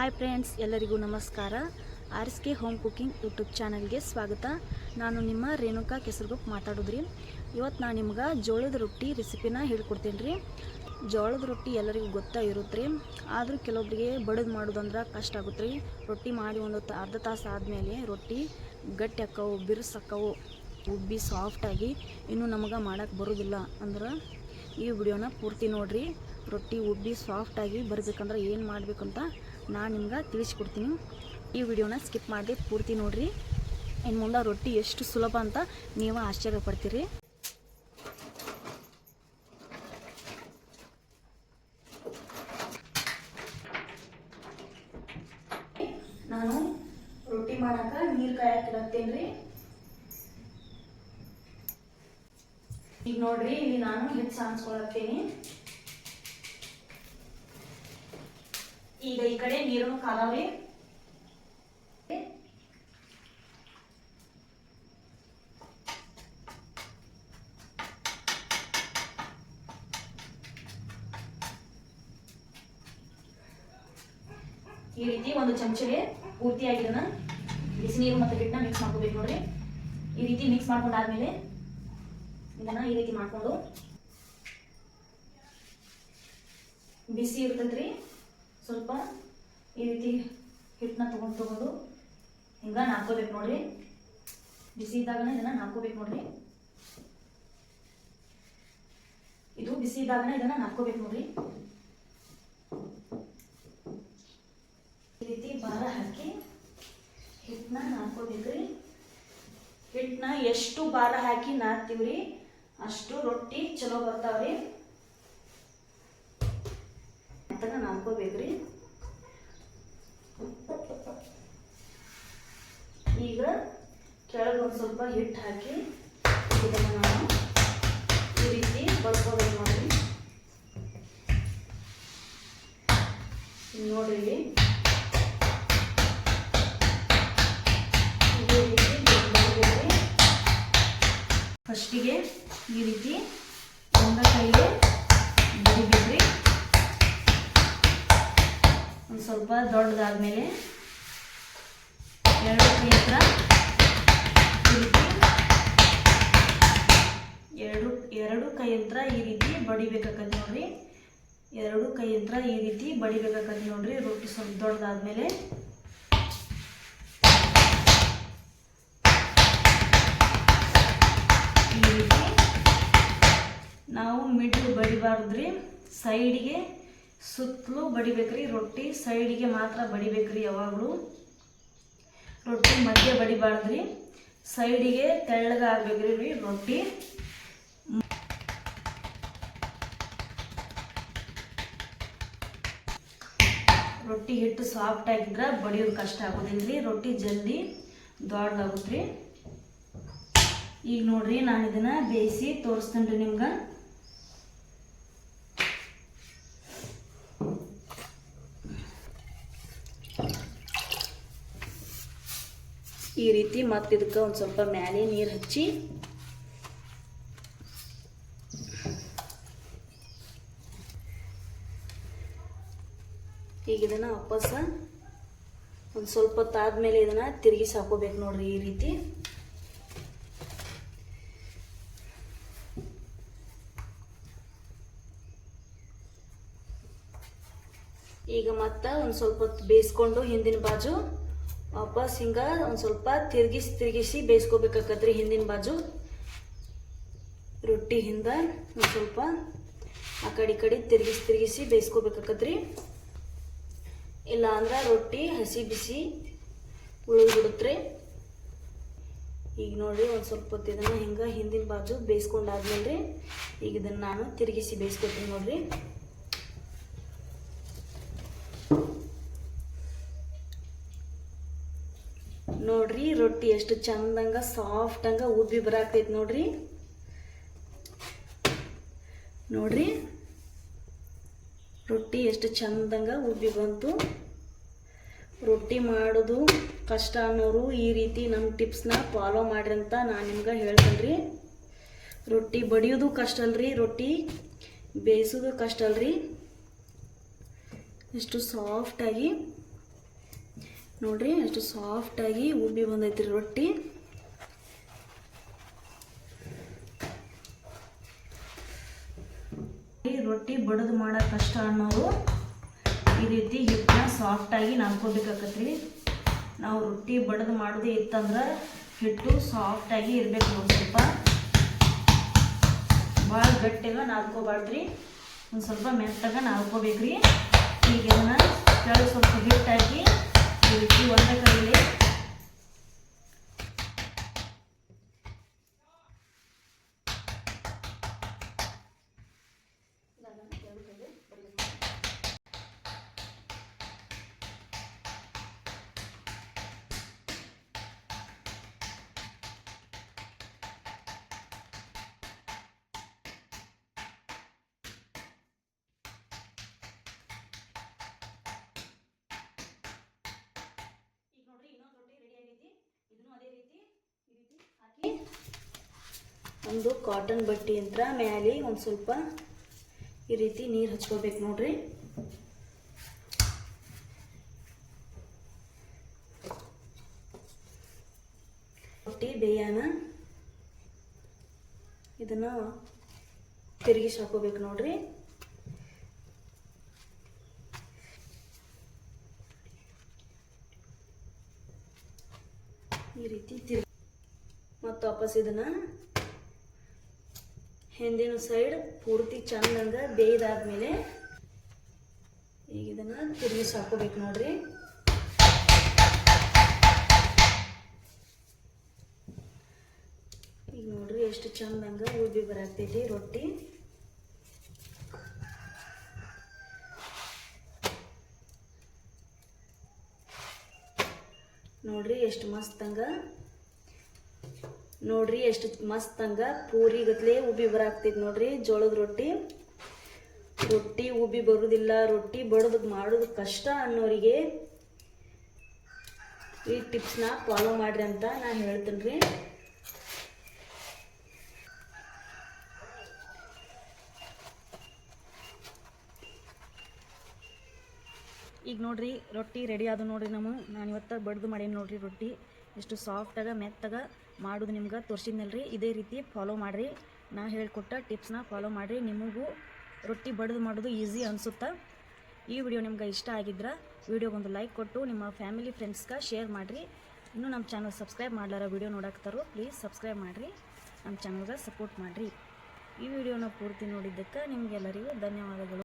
Hi friends ಎಲ್ಲರಿಗೂ ನಮಸ್ಕಾರ. R S K home cooking YouTube ಚಾನಲ್ಗೆ ಸ್ವಾಗತ. ನಾನು ನಿಮ್ಮ ರೇಣುಕಾ ಕೆಸರುಗುಪ್ ಮಾತಾಡೋದ್ರಿ. ಇವತ್ತು ನಾನು ನಿಮ್ಗೆ ಜೋಳದ ರೊಟ್ಟಿ ರೆಸಿಪಿನ ಹೇಳ್ಕೊಡ್ತೀನಿ ರೀ ಜೋಳದ ರೊಟ್ಟಿ ಎಲ್ಲರಿಗೂ ಗೊತ್ತಾ ಇರುತ್ತೆ ರೀ ಆದರೂ ಕೆಲವೊಬ್ಬರಿಗೆ ಬಡದು ಮಾಡೋದಂದ್ರೆ ಕಷ್ಟ ಆಗುತ್ತೆ ರೀ ರೊಟ್ಟಿ ಮಾಡಿ ಒಂದು ಅರ್ಧ ತಾಸು ಆದಮೇಲೆ ರೊಟ್ಟಿ ಗಟ್ಟಿ ಹಾಕವು ಬಿರುಸು ಆಕ್ಕವು ಉಬ್ಬಿ ಸಾಫ್ಟಾಗಿ ಇನ್ನೂ ನಮಗೆ ಮಾಡೋಕ್ಕೆ ಬರೋದಿಲ್ಲ ಅಂದ್ರೆ ಈ ವಿಡಿಯೋನ ಪೂರ್ತಿ ನೋಡ್ರಿ. ರೊಟ್ಟಿ ಉಬ್ಬಿ ಸಾಫ್ಟಾಗಿ ಬರಬೇಕಂದ್ರೆ ಏನು ಮಾಡಬೇಕು ಅಂತ ನಾನು ನಿಮ್ಗೆ ತಿಳಿಸ್ಕೊಡ್ತೀನಿ. ಈ ವಿಡಿಯೋನ ಸ್ಕಿಪ್ ಮಾಡಿದೆ ಪೂರ್ತಿ ನೋಡಿರಿ. ಇನ್ನು ಮುಂದೆ ರೊಟ್ಟಿ ಎಷ್ಟು ಸುಲಭ ಅಂತ ನೀವು ಆಶ್ಚರ್ಯ ಪಡ್ತೀರಿ. ನಾನು ರೊಟ್ಟಿ ಮಾಡಕ್ಕೆ ನೀರು ಕಾಯಕ್ಕೆ ಈಗ ನೋಡ್ರಿ ಇಲ್ಲಿ ನಾನು ಹೆಚ್ಚು ಸಾನ್ಸ್ಕೊಳತ್ತೇನೆ ಈಗ ಈ ಕಡೆ ನೀರನ್ನು ಕಾಲಾವ್ರಿ ಈ ರೀತಿ ಒಂದು ಚಮಚಗೆ ಪೂರ್ತಿಯಾಗಿ ಇದನ್ನ ಬಿಸಿ ನೀರು ಮತ್ತು ಹಿಟ್ಟನ್ನ ಮಿಕ್ಸ್ ಮಾಡ್ಕೋಬೇಕು ನೋಡ್ರಿ. ಈ ರೀತಿ ಮಿಕ್ಸ್ ಮಾಡ್ಕೊಂಡಾದ್ಮೇಲೆ ಇದನ್ನ ಈ ರೀತಿ ಮಾಡ್ಕೊಂಡು ಬಿಸಿ ಇರ್ತೈತ್ರಿ. ಸ್ವಲ್ಪ ಈ ರೀತಿ ಹಿಟ್ಟನ್ನ ತೊಗೊಂಡು ತೊಗೊಂಡು ಹಿಂಗ ನಾದ್ಕೋಬೇಕು ನೋಡ್ರಿ. ಬಿಸಿ ಇದ್ದಾಗನೇ ಇದನ್ನ ನಾದ್ಕೋಬೇಕು ನೋಡ್ರಿ. ಇದು ಬಿಸಿ ಇದ್ದಾಗನೇ ಇದನ್ನ ನಾದ್ಕೋಬೇಕು ನೋಡ್ರಿ. ಈ ರೀತಿ ಭಾರ ಹಾಕಿ ಹಿಟ್ಟನ್ನ ನಾದ್ಕೋಬೇಕ್ರಿ. ಹಿಟ್ಟನ್ನ ಎಷ್ಟು ಭಾರ ಹಾಕಿ ನಾದ್ತೀವ್ರಿ ಅಷ್ಟು ರೊಟ್ಟಿ ಚಲೋ ಬರ್ತಾವ್ರಿ ಅಂತ ನಾದ್ಕೋಬೇಕ್ರಿ ಈಗ ಕೆಳಗೆ ಒಂದು ಸ್ವಲ್ಪ ಹಿಟ್ಟು ಹಾಕಿ ಇದನ್ನು ನಾವು ಈ ರೀತಿ ಬರ್ಕೋಬೇಕು ನೋಡಿ ನೋಡ್ರಿ. ಇದೇ ರೀತಿ ಫಸ್ಟಿಗೆ ಈ ರೀತಿ ಒಂದ ಕೈಗೆ ಬಡಿಬೇಕ್ರಿ ಒಂದು ಸ್ವಲ್ಪ ದೊಡ್ಡದಾದ್ಮೇಲೆ ಎರಡು ಕೈ ತಿರುಗಿ ಈ ಎರಡು ಎರಡು ಕೈ ಹತ್ರ ಈ ರೀತಿ ಬಡಿಬೇಕಾಗತ್ತೆ ನೋಡ್ರಿ. ಎರಡು ಕೈ ಹತ್ರ ಈ ರೀತಿ ಬಡಿಬೇಕಾಗತ್ತೆ ನೋಡ್ರಿ. ರೊಟ್ಟಿ ಸ್ವಲ್ಪ ದೊಡ್ಡದಾದ್ಮೇಲೆ ಈ ರೀತಿ ನಾವು ಮಿಡ್ಲ್ ಬಡಿಬಾರ್ದ್ರಿ. ಸೈಡ್ಗೆ ಸುತ್ತಲೂ ಬಡಿಬೇಕ್ರಿ, ರೊಟ್ಟಿ ಸೈಡಿಗೆ ಮಾತ್ರ ಬಡಿಬೇಕ್ರಿ ಯಾವಾಗಲೂ. ರೊಟ್ಟಿ ಮಧ್ಯೆ ಬಡಿಬಾರ್ದ್ರಿ, ಸೈಡಿಗೆ ತೆಳ್ಳಗೆ ಆಗ್ಬೇಕ್ರಿ ರೀ ರೊಟ್ಟಿ. ರೊಟ್ಟಿ ಹಿಟ್ಟು ಸಾಫ್ಟ್ ಆಗಿದ್ರೆ ಬಡಿಯೋದು ಕಷ್ಟ ಆಗೋದಿಲ್ಲ ರೀ ರೊಟ್ಟಿ ಜಲ್ದಿ ದೊಡ್ಡದಾಗುತ್ತೆ ರೀ ಈಗ ನೋಡ್ರಿ ನಾನು ಇದನ್ನ ಬೇಯಿಸಿ ತೋರಿಸ್ತೇನೆ ರೀ ನಿಮ್ಗೆ. ಈ ರೀತಿ ಮತ್ತೆ ಇದಕ್ಕೆ ಒಂದು ಸ್ವಲ್ಪ ಮ್ಯಾಲೆ ನೀರು ಹಚ್ಚಿ. ಈಗ ಇದನ್ನ ವಾಪಸ್ ಒಂದು ಸ್ವಲ್ಪ ಹೊತ್ತಾದ್ಮೇಲೆ ಇದನ್ನ ತಿರುಗಿ ಸಾಕೋಬೇಕು ನೋಡ್ರಿ ಈ ರೀತಿ. ಈಗ ಮತ್ತೆ ಒಂದು ಸ್ವಲ್ಪ ಹೊತ್ತು ಬೇಯಿಸ್ಕೊಂಡು ಹಿಂದಿನ ಬಾಜು ವಾಪಸ್ ಹಿಂಗೆ ಒಂದು ಸ್ವಲ್ಪ ತಿರುಗಿಸಿ ತಿರುಗಿಸಿ ಬೇಯಿಸ್ಕೋಬೇಕಾಕತ್ರಿ ಹಿಂದಿನ ಬಾಜು. ರೊಟ್ಟಿ ಹಿಂದೆ ಒಂದು ಸ್ವಲ್ಪ ಆ ಕಡೆ ಕಡೆ ತಿರುಗಿಸಿ ತಿರುಗಿಸಿ ಬೇಯಿಸ್ಕೋಬೇಕಾಕತ್ರಿ. ಇಲ್ಲ ಅಂದ್ರೆ ರೊಟ್ಟಿ ಹಸಿ ಬಿಸಿ ಉಳಿದ್ಬಿಡುತ್ತೆ ಈಗ ನೋಡಿರಿ ಒಂದು ಸ್ವಲ್ಪ ಹೊತ್ತು ಇದನ್ನು ಹಿಂಗೆ ಹಿಂದಿನ ಬಾಜು ಬೇಯಿಸ್ಕೊಂಡಾದ್ಮೇಲೆ ರೀ ಈಗ ಇದನ್ನು ನಾನು ತಿರುಗಿಸಿ ಬೇಯಿಸ್ಕೊತೀನಿ ನೋಡ್ರಿ. ನೋಡ್ರಿ, ರೊಟ್ಟಿ ಎಷ್ಟು ಚಂದಂಗ ಸಾಫ್ಟಂಗ ಉಬ್ಬಿ ಬರಾಕ್ತೈತಿ ನೋಡ್ರಿ. ನೋಡ್ರಿ, ರೊಟ್ಟಿ ಎಷ್ಟು ಚಂದಂಗ ಉಬ್ಬಿ ಬಂತು. ರೊಟ್ಟಿ ಮಾಡೋದು ಕಷ್ಟ ಅನ್ನೋರು ಈ ರೀತಿ ನಮ್ಮ ಟಿಪ್ಸ್ನ ಫಾಲೋ ಮಾಡ್ರಿ ಅಂತ ನಾನು ನಿಮ್ಗೆ ಹೇಳ್ತೇನೆ ರೊಟ್ಟಿ ಬಡಿಯೋದು ಕಷ್ಟ ಅಲ್ರಿ, ರೊಟ್ಟಿ ಬೇಯಿಸೋದು ಕಷ್ಟ ಅಲ್ರಿ. ಎಷ್ಟು ಸಾಫ್ಟಾಗಿ ನೋಡ್ರಿ, ಎಷ್ಟು ಸಾಫ್ಟಾಗಿ ಉಬ್ಬಿ ಬಂದೈತಿ ರೊಟ್ಟಿ. ರೊಟ್ಟಿ ಬಡದು ಮಾಡೋಕೆ ಕಷ್ಟ ಅನ್ನೋರು ಈ ರೀತಿ ಹಿಟ್ಟನ್ನ ಸಾಫ್ಟಾಗಿ ನಾನ್ಕೋಬೇಕಾಗತ್ರಿ ನಾವು ರೊಟ್ಟಿ ಬಡದು ಮಾಡೋದೇ ಇತ್ತಂದ್ರೆ ಹಿಟ್ಟು ಸಾಫ್ಟಾಗಿ ಇರಬೇಕು ಒಂದು ಸ್ವಲ್ಪ. ಭಾಳ ಗಟ್ಟಿಗ ನಾದ್ಕೋಬಾರ್ದ್ರಿ, ಒಂದು ಸ್ವಲ್ಪ ಮೆತ್ತಗ ನಾದ್ಕೋಬೇಕ್ರಿ. ಈಗ ಇದನ್ನು ಸ್ವಲ್ಪ ಹಿಟ್ಟು ಹಾಕಿ ಈ ರೀತಿ ಒಂದೇ ಕೈಲಿ ಈಗ ನೋಡ್ರಿ ಇನ್ನೊಂದು ರೊಟ್ಟಿ ರೆಡಿ ಆಗೈತಿ ಇದನ್ನು ಅದೇ ರೀತಿ ಈ ರೀತಿ ಹಾಕಿ ಒಂದು ಕಾಟನ್ ಬಟ್ಟೆ ಅಂತ ಮ್ಯಾಲೆ ಒಂದು ಸ್ವಲ್ಪ ಈ ರೀತಿ ನೀರು ಹಚ್ಕೋಬೇಕು ನೋಡ್ರಿ. ರೊಟ್ಟಿ ಬೇಯಾನ ಇದನ್ನ ತಿರುಗಿಸಿ ಹಾಕೋಬೇಕು ನೋಡ್ರಿ. ಈ ರೀತಿ ತಿರುಗಿ ಮತ್ತು ವಾಪಸ್ ಇದನ್ನ ಹಿಂದಿನ ಸೈಡ್ ಪೂರ್ತಿ ಚಂದಂಗ ಬೇಯ್ದಾದ್ಮೇಲೆ ಈಗ ಇದನ್ನ ತಿರುಗಿಸಿ ಹಾಕೋಬೇಕು ನೋಡ್ರಿ. ಈಗ ನೋಡ್ರಿ ಎಷ್ಟು ಚಂದಂಗ ಉಬ್ಬಿ ಬರಾಕ್ತೈತಿ ರೊಟ್ಟಿ. ನೋಡ್ರಿ ಎಷ್ಟು ಮಸ್ತಂಗ ನೋಡ್ರಿ ಎಷ್ಟು ಮಸ್ತಂಗ ಪೂರಿ ಗತ್ಲೆ ಉಬ್ಬಿ ಬರಾಕ್ತೈತಿ ನೋಡ್ರಿ. ಜೋಳದ ರೊಟ್ಟಿ. ರೊಟ್ಟಿ ಉಬ್ಬಿ ಬರುದಿಲ್ಲ. ರೊಟ್ಟಿ ಬಡದು ಮಾಡೋದು ಕಷ್ಟ ಅನ್ನೋರಿಗೆ ಈ ಟಿಪ್ಸ್ನ ಫಾಲೋ ಮಾಡ್ರಿ ಅಂತ ನಾನು ಹೇಳ್ತೀನಿ ರೀ ಈಗ ನೋಡ್ರಿ ರೊಟ್ಟಿ ರೆಡಿ ಆದ ನೋಡ್ರಿ ನಮ್ಮ ನಾನು ಇವತ್ತು ಬಡ್ದು ಮಾಡೀನಿ ನೋಡ್ರಿ ರೊಟ್ಟಿ. ಎಷ್ಟು ಸಾಫ್ಟಾಗ ಮೆತ್ತಗ. ಮಾಡೋದು ನಿಮ್ಗೆ ತೋರಿಸಿದ್ನಲ್ರಿ. ಇದೇ ರೀತಿ ಫಾಲೋ ಮಾಡಿರಿ. ನಾ ಹೇಳ್ಕೊಟ್ಟ ಟಿಪ್ಸ್ನ ಫಾಲೋ ಮಾಡಿರಿ. ನಿಮಗೂ ರೊಟ್ಟಿ ಬಡ್ದು ಮಾಡೋದು ಈಸಿ ಅನಿಸುತ್ತಾ. ಈ ವಿಡಿಯೋ ನಿಮ್ಗೆ ಇಷ್ಟ ಆಗಿದ್ರೆ ವಿಡಿಯೋಗೊಂದು ಲೈಕ್ ಕೊಟ್ಟು ನಿಮ್ಮ ಫ್ಯಾಮಿಲಿ ಫ್ರೆಂಡ್ಸ್ಗೆ ಶೇರ್ ಮಾಡಿರಿ. ಇನ್ನೂ ನಮ್ಮ ಚಾನಲ್ ಸಬ್ಸ್ಕ್ರೈಬ್ ಮಾಡ್ಲಾರ ವಿಡಿಯೋ ನೋಡಾಕ್ತಾರೋ ಪ್ಲೀಸ್ ಸಬ್ಸ್ಕ್ರೈಬ್ ಮಾಡಿರಿ. ನಮ್ಮ ಚಾನಲ್ಗೆ ಸಪೋರ್ಟ್ ಮಾಡಿರಿ. ಈ ವಿಡಿಯೋನ ಪೂರ್ತಿ ನೋಡಿದ್ದಕ್ಕೆ ನಿಮಗೆಲ್ಲರಿಗೂ ಧನ್ಯವಾದಗಳು.